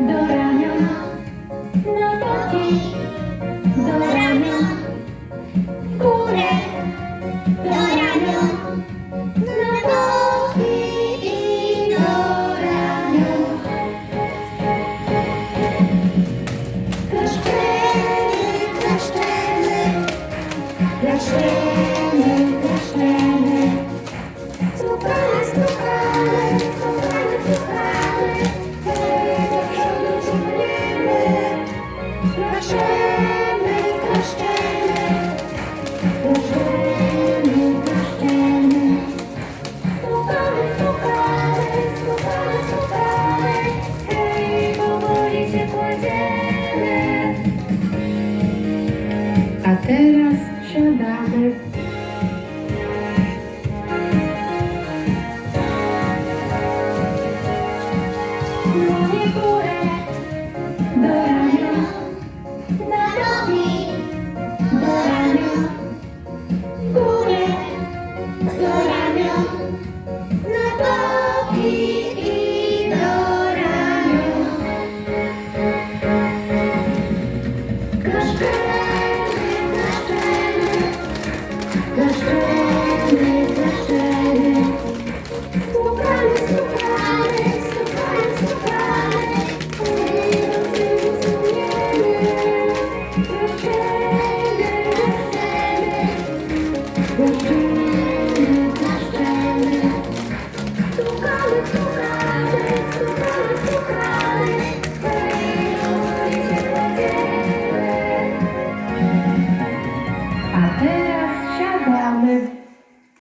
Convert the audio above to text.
do na boki, do ramion, w górę, do na boki i do ramion. Klaszczemy, klaszczemy, klaszczemy. A teraz siadamy. Mówię górę do ramion, na robię.